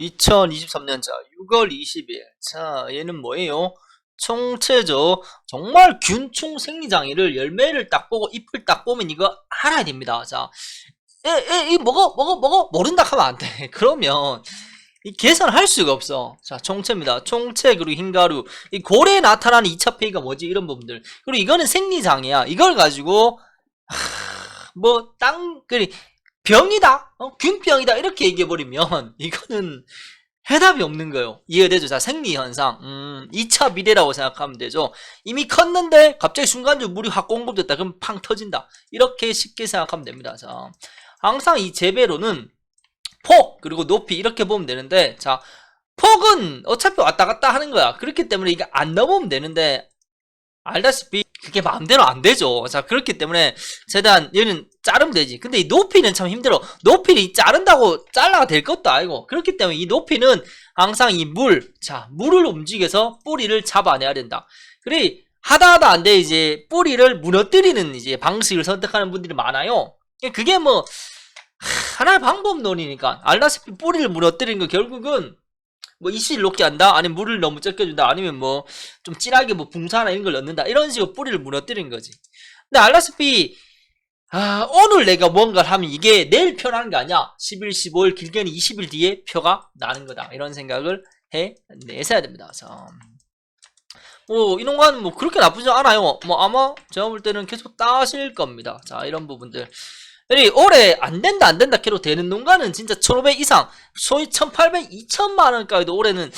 2023년 자 6월 20일 자 얘는 뭐예요? 총체적 정말 균총 생리장애를 열매를 딱 보고 잎을 딱 보면 이거 알아야 됩니다. 자, 에, 에, 이 먹어, 먹어, 먹어, 모른다 하면 안 돼. 그러면 이 계산할 수가 없어. 자, 총체입니다. 총체 그리고 흰가루. 이 고래에 나타나는 2차 폐기가 뭐지? 이런 부분들. 그리고 이거는 생리장애야. 이걸 가지고 하, 뭐 땅, 그리 병이다, 어? 균병이다 이렇게 얘기해 버리면 이거는 해답이 없는 거예요. 이해되죠? 자, 생리 현상. 음, 2차 비례라고 생각하면 되죠. 이미 컸는데 갑자기 순간적으로 물이 확 공급됐다. 그럼 팡 터진다. 이렇게 쉽게 생각하면 됩니다. 자, 항상 이 재배로는 폭 그리고 높이 이렇게 보면 되는데 자, 폭은 어차피 왔다 갔다 하는 거야. 그렇기 때문에 이게 안 넘으면 되는데 알다시피 그게 마음대로 안 되죠. 자, 그렇기 때문에 최대한 얘는 자르면 되지. 근데 이 높이는 참 힘들어. 높이는 이 자른다고 잘라가 될 것도 아니고. 그렇기 때문에 이 높이는 항상 이 물, 자, 물을 움직여서 뿌리를 잡아내야 된다. 그래, 하다 하다 안 돼. 이제 뿌리를 무너뜨리는 이제 방식을 선택하는 분들이 많아요. 그게 뭐, 하, 하나의 방법론이니까. 알다시피 뿌리를 무너뜨리는 거 결국은 뭐 이씨를 높게 한다? 아니면 물을 너무 적게 준다? 아니면 뭐 좀 진하게 뭐 붕사나 이런 걸 넣는다? 이런 식으로 뿌리를 무너뜨리는 거지. 근데 알다시피 아 오늘 내가 뭔가를 하면 이게 내일 표나는 게 아니야. 10일 15일 길게는 20일 뒤에 표가 나는 거다. 이런 생각을 해 내셔야 됩니다. 그래서 뭐 이런 거는 뭐 그렇게 나쁘지 않아요. 뭐 아마 제가 볼 때는 계속 따실 겁니다. 자 이런 부분들 올해 안 된다 안 된다 캐로 되는 농가는 진짜 1500 이상 소위 1800 2000만 원까지도 올해는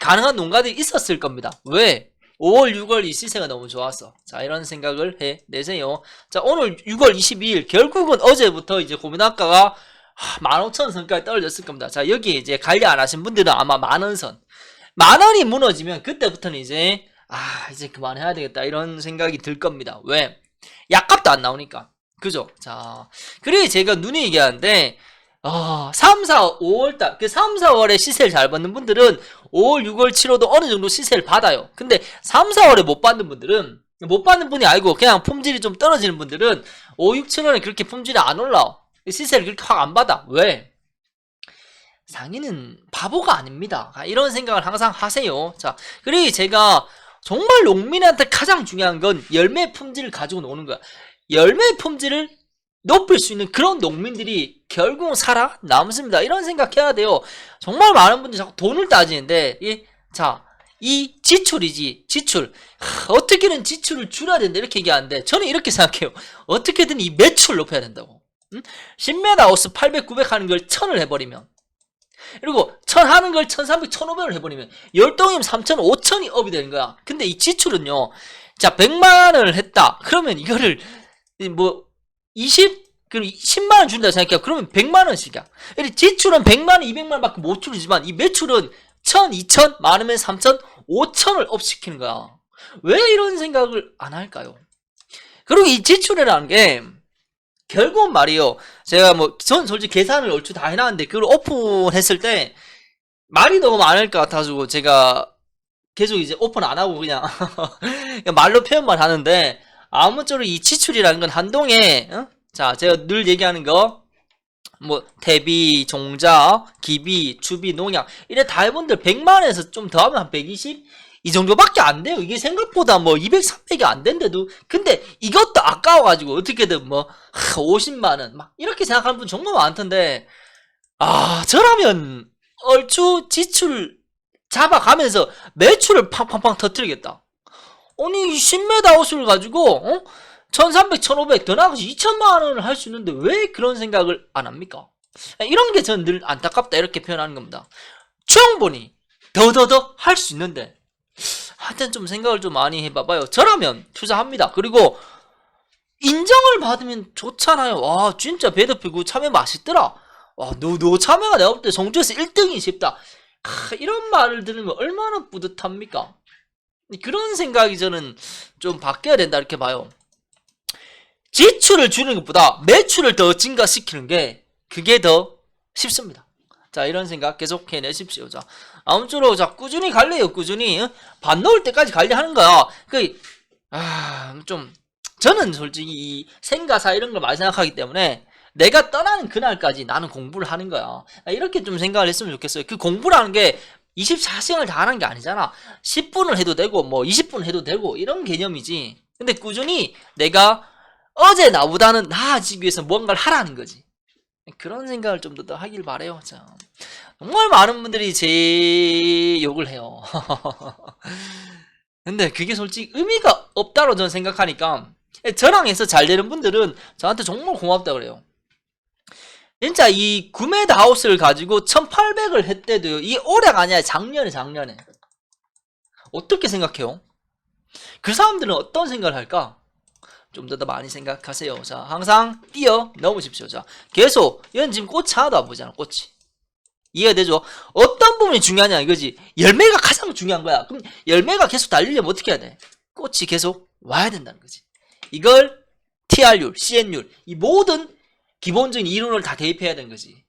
가능한 농가들이 있었을 겁니다. 왜? 5월 6월 이 시세가 너무 좋았어 자 이런 생각을 해 내세요. 자 오늘 6월 22일 결국은 어제부터 이제 고민학과가 15,000원 선까지 떨어졌을 겁니다. 자 여기 이제 관리 안 하신 분들은 아마 만원 선. 만 원이 무너지면 그때부터는 이제 아 이제 그만해야 되겠다 이런 생각이 들 겁니다. 왜? 약값도 안 나오니까 그죠? 자, 그래 제가 눈에 얘기하는데 어, 3, 4, 5월 달 그 3, 4월에 시세를 잘 받는 분들은 5월, 6월, 7월도 어느 정도 시세를 받아요. 근데 3, 4월에 못 받는 분들은 못 받는 분이 아니고 그냥 품질이 좀 떨어지는 분들은 5, 6, 7월에 그렇게 품질이 안 올라와. 시세를 그렇게 확 안 받아. 왜? 상인은 바보가 아닙니다. 아, 이런 생각을 항상 하세요. 자, 그리고 제가 정말 농민한테 가장 중요한 건 열매 품질을 가지고 노는 거야. 열매 품질을 높일 수 있는 그런 농민들이 결국은 살아 남습니다. 이런 생각해야 돼요. 정말 많은 분들이 자꾸 돈을 따지는데, 이, 자, 이 지출이지, 지출. 하, 어떻게든 지출을 줄여야 된다. 이렇게 얘기하는데, 저는 이렇게 생각해요. 어떻게든 이 매출 높여야 된다고. 응? 10m 하우스 800, 900 하는 걸 1000을 해버리면, 그리고 1000 하는 걸 1300, 1500을 해버리면, 열동이면 3000, 5000이 업이 되는 거야. 근데 이 지출은요, 자, 100만원을 했다. 그러면 이거를 뭐 20? 그럼 10만 원 준다 생각해요. 그러면 100만 원씩이야. 지출은 100만 원, 200만 원밖에 못 줄이지만 이 매출은 1000, 2000, 많으면 3000, 5000을 업시키는 거야. 왜 이런 생각을 안 할까요? 그리고 이 지출이라는 게 결국은 말이에요. 제가 뭐 전 솔직히 계산을 얼추 다 해놨는데 그걸 오픈했을 때 말이 너무 많을 것 같아가지고 제가 계속 이제 오픈 안 하고 그냥 말로 표현만 하는데 아무쪼록 이 지출이라는 건 한동에 어? 자 제가 늘 얘기하는 거 뭐 대비, 종자, 기비, 추비, 농약 이래 다 해본들 100만원에서 좀 더하면 한 120? 이 정도밖에 안 돼요. 이게 생각보다 뭐 200, 300이 안 된대도 근데 이것도 아까워가지고 어떻게든 뭐 50만원 막 이렇게 생각하는 분 정말 많던데 아 저라면 얼추 지출 잡아가면서 매출을 팡팡팡 터뜨리겠다. 아니 10m 옷을 가지고 어? 1300, 1500 더 나가서 2천만 원을 할 수 있는데 왜 그런 생각을 안 합니까? 이런 게 저는 늘 안타깝다 이렇게 표현하는 겁니다. 충분히 더더더 할 수 있는데 하여튼 좀 생각을 좀 많이 해봐봐요. 저라면 투자합니다. 그리고 인정을 받으면 좋잖아요. 와 진짜 배드피고 참외 맛있더라. 와너 너 참외가 내가 볼 때 성주에서 1등이 싶다. 크, 이런 말을 들으면 얼마나 뿌듯합니까? 그런 생각이 저는 좀 바뀌어야 된다 이렇게 봐요. 지출을 줄이는 것보다 매출을 더 증가시키는 게 그게 더 쉽습니다. 자 이런 생각 계속 해내십시오. 자 아무쪼록 자 꾸준히 관리해요. 꾸준히 어? 반 넣을 때까지 관리하는 거야. 그아좀 저는 솔직히 이 생가사 이런 걸 많이 생각하기 때문에 내가 떠나는 그날까지 나는 공부를 하는 거야. 아, 이렇게 좀 생각을 했으면 좋겠어요. 그 공부라는 게 24시간을 다 하는 게 아니잖아. 10분을 해도 되고, 뭐 20분 해도 되고, 이런 개념이지. 근데 꾸준히 내가 어제 나보다는 나아지기 위해서 뭔가를 하라는 거지. 그런 생각을 좀 더 하길 바래요. 자, 정말 많은 분들이 제 욕을 해요. 근데 그게 솔직히 의미가 없다로 저는 생각하니까 저랑 해서 잘 되는 분들은 저한테 정말 고맙다 그래요. 진짜 이 구매드 하우스를 가지고 1800을 했대도요. 이게 올해가 아니라 작년에 작년에. 어떻게 생각해요? 그 사람들은 어떤 생각을 할까? 좀더더 많이 생각하세요. 자, 항상 뛰어 넘으십시오. 자, 계속 얘는 지금 꽃이 하나도 안 보이잖아. 꽃이. 이해가 되죠? 어떤 부분이 중요하냐 이거지. 열매가 가장 중요한 거야. 그럼 열매가 계속 달리려면 어떻게 해야 돼? 꽃이 계속 와야 된다는 거지. 이걸 TR율, CN율 이 모든 기본적인 이론을 다 대입해야 되는 거지.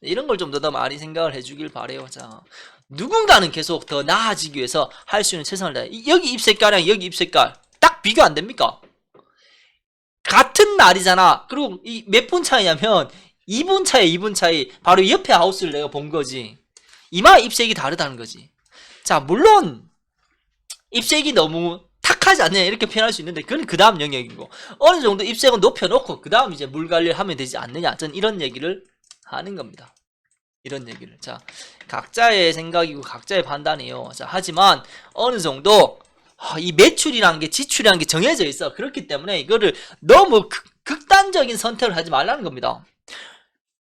이런 걸좀더더 많이 생각을 해주길 바래요. 자, 누군가는 계속 더 나아지기 위해서 할 수 있는 최선을 다해. 이- 여기 잎 색깔이랑 여기 잎 색깔 딱 비교 안 됩니까? 같은 날이잖아. 그리고 이 몇 분 차이냐면 2분 차이, 2분 차이. 바로 옆에 하우스를 내가 본 거지. 이마 잎색이 다르다는 거지. 자, 물론 잎색이 너무 탁하지 않냐 이렇게 표현할 수 있는데 그건 그 다음 영역이고 어느 정도 잎색은 높여놓고 그 다음 이제 물 관리를 하면 되지 않느냐. 전 이런 얘기를 하는 겁니다. 이런 얘기를. 자 각자의 생각이고 각자의 판단이에요. 자 하지만 어느 정도 아, 이 매출이라는 게 지출이라는 게 정해져 있어. 그렇기 때문에 이거를 너무 극, 극단적인 선택을 하지 말라는 겁니다.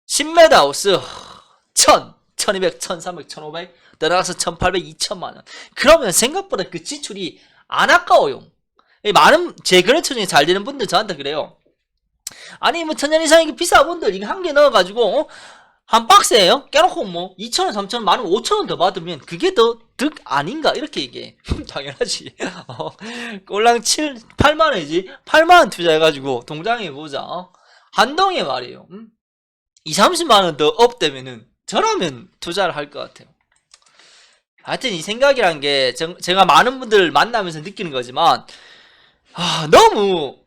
10m 하우스 1000 1200, 1300, 1500 들어가서 1800, 2000만원. 그러면 생각보다 그 지출이 안 아까워요. 이 많은 제 거래처 중에 잘 되는 분들 저한테 그래요. 아니 뭐 천년 이상 이게 비싼 분들 이거 한 개 넣어가지고 어? 한 박스에요. 깨놓고 뭐 2천 원, 3천원, 만원, 5천 원 더 받으면 그게 더 득 아닌가 이렇게 얘기해. 당연하지. 어, 꼴랑 7, 8만 원이지. 8만 원 투자해가지고 동장해 보자. 어? 한동에 말이에요. 음? 2, 30만 원 더 업되면은 저라면 투자를 할 것 같아요. 하여튼 이 생각이란 게 제- 제가 많은 분들을 만나면서 느끼는 거지만 아, 너무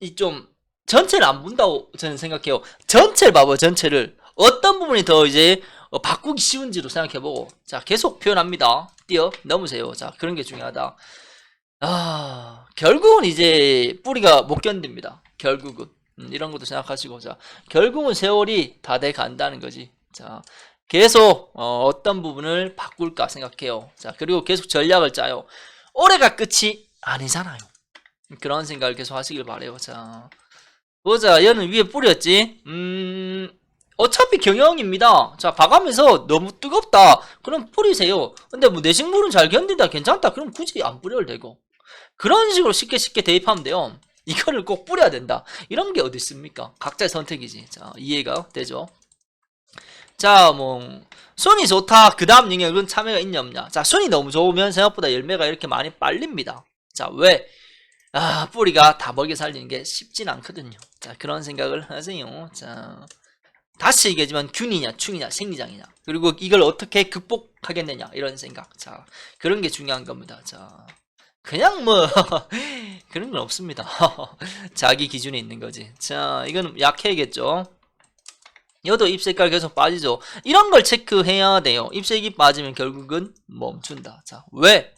이 좀 전체를 안 본다고 저는 생각해요. 전체를 봐봐요. 전체를 어떤 부분이 더 이제 어, 바꾸기 쉬운지로 생각해보고 자 계속 표현합니다. 뛰어 넘으세요. 자 그런 게 중요하다. 아 결국은 이제 뿌리가 못 견딥니다. 결국은 음, 이런 것도 생각하시고 자 결국은 세월이 다 돼 간다는 거지. 자 계속 어, 떤 부분을 바꿀까 생각해요. 자 그리고 계속 전략을 짜요. 올해가 끝이 아니잖아요. 그런 생각을 계속 하시길 바래요. 자 보자 얘는 위에 뿌렸지. 음 어차피 경영입니다. 자 봐가면서 너무 뜨겁다. 그럼 뿌리세요. 근데 뭐 내 식물은 잘 견딘다 괜찮다. 그럼 굳이 안 뿌려도 되고 그런 식으로 쉽게 쉽게 대입하면 돼요. 이거를 꼭 뿌려야 된다. 이런 게 어디 있습니까? 각자의 선택이지. 자 이해가 되죠? 자, 뭐, 손이 좋다. 그 다음 영역은 참외가 있냐, 없냐. 자, 손이 너무 좋으면 생각보다 열매가 이렇게 많이 빨립니다. 자, 왜? 아, 뿌리가 다 먹여 살리는 게 쉽진 않거든요. 자, 그런 생각을 하세요. 자, 다시 얘기하지만 균이냐, 충이냐, 생리장이냐. 그리고 이걸 어떻게 극복하겠느냐. 이런 생각. 자, 그런 게 중요한 겁니다. 자, 그냥 뭐, 그런 건 없습니다. 자기 기준에 있는 거지. 자, 이건 약해야겠죠. 여도 잎색깔 계속 빠지죠. 이런 걸 체크해야 돼요. 잎색이 빠지면 결국은 멈춘다. 자, 왜?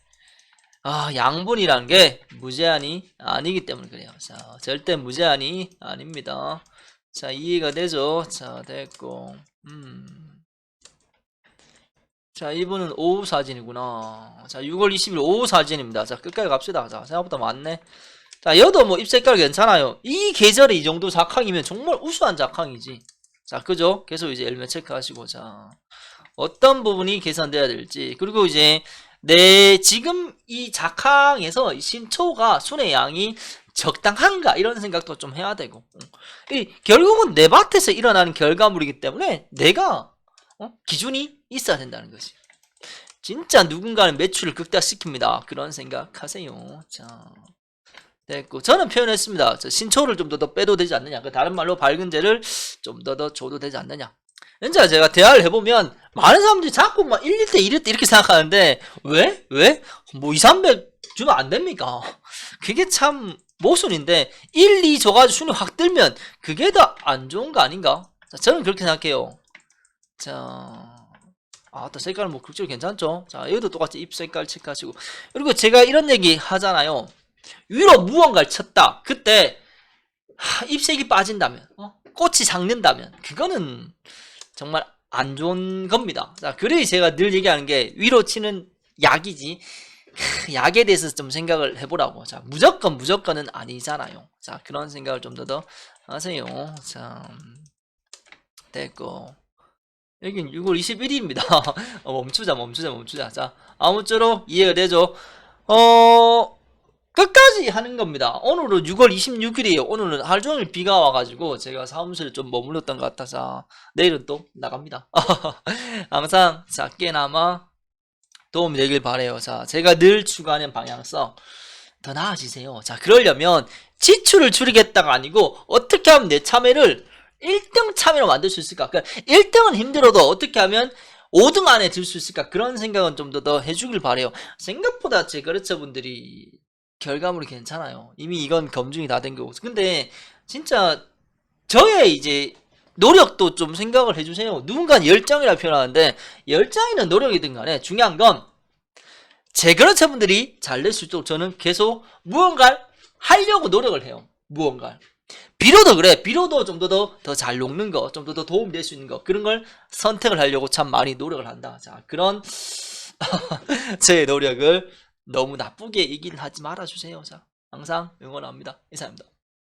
아, 양분이란 게 무제한이 아니기 때문에 그래요. 자, 절대 무제한이 아닙니다. 자, 이해가 되죠? 자, 됐고. 음. 자, 이분은 오후 사진이구나. 자, 6월 20일 오후 사진입니다. 자, 끝까지 갑시다. 자, 생각보다 많네. 자, 여도 뭐 잎색깔 괜찮아요. 이 계절에 이 정도 작황이면 정말 우수한 작황이지. 자, 그죠? 계속 이제 열매 체크하시고, 자, 어떤 부분이 개선돼야 될지, 그리고 이제 내 지금 이 작황에서 이 신초가 순의 양이 적당한가 이런 생각도 좀 해야 되고, 음. 이 결국은 내 밭에서 일어나는 결과물이기 때문에 내가 어? 기준이 있어야 된다는 거지. 진짜 누군가는 매출을 극대화시킵니다. 그런 생각하세요. 자. 됐고 저는 표현했습니다. 저 신초를 좀 더 더 빼도 되지 않느냐. 그 다른 말로 밝은 재를 좀 더 더 줘도 되지 않느냐. 진짜 제가 대화를 해보면 많은 사람들이 자꾸 막 1, 1대 1대 이렇게 생각하는데 왜? 왜? 뭐 2, 300 주면 안 됩니까? 그게 참 모순인데 1, 2 줘가지고 순위 확 들면 그게 더 안 좋은 거 아닌가? 자, 저는 그렇게 생각해요. 자, 아, 또 색깔은 뭐 극적으로 괜찮죠? 자, 여기도 똑같이 잎 색깔 체크하시고. 그리고 제가 이런 얘기 하잖아요. 위로 무언가를 쳤다. 그때 하, 잎색이 빠진다면, 어? 꽃이 작는다면, 그거는 정말 안 좋은 겁니다. 자, 그래 제가 늘 얘기하는 게 위로 치는 약이지. 크, 약에 대해서 좀 생각을 해보라고. 자, 무조건 무조건은 아니잖아요. 자, 그런 생각을 좀 더 더 하세요. 자, 됐고. 여긴 6월 21일입니다. 어, 멈추자, 멈추자, 멈추자. 자, 아무쪼록 이해가 되죠? 어, 끝까지 하는 겁니다. 오늘은 6월 26일이에요. 오늘은 하루 종일 비가 와가지고 제가 사무실에 좀 머물렀던 것 같아서 내일은 또 나갑니다. 항상 작게나마 도움이 되길 바래요. 자, 제가 늘 추구하는 방향성 더 나아지세요. 자, 그러려면 지출을 줄이겠다가 아니고 어떻게 하면 내 참여를 1등 참여로 만들 수 있을까? 그러니까 1등은 힘들어도 어떻게 하면 5등 안에 들 수 있을까? 그런 생각은 좀 더 더 해주길 바래요. 생각보다 제 거래처분들이 결과물이 괜찮아요. 이미 이건 검증이 다 된 거고. 근데 진짜 저의 이제 노력도 좀 생각을 해주세요. 누군가는 열정이라 표현하는데 열정이든 노력이든 간에 중요한 건제 거래처분들이 잘될수 있도록 저는 계속 무언가를 하려고 노력을 해요. 무언가를. 비로도 그래. 비로도 좀 더더더잘 녹는 거, 좀 더 더 도움이 될수 있는 거 그런 걸 선택을 하려고 참 많이 노력을 한다. 자 그런 제 노력을 너무 나쁘게 얘기는 하지 말아주세요. 자 항상 응원합니다. 이상입니다.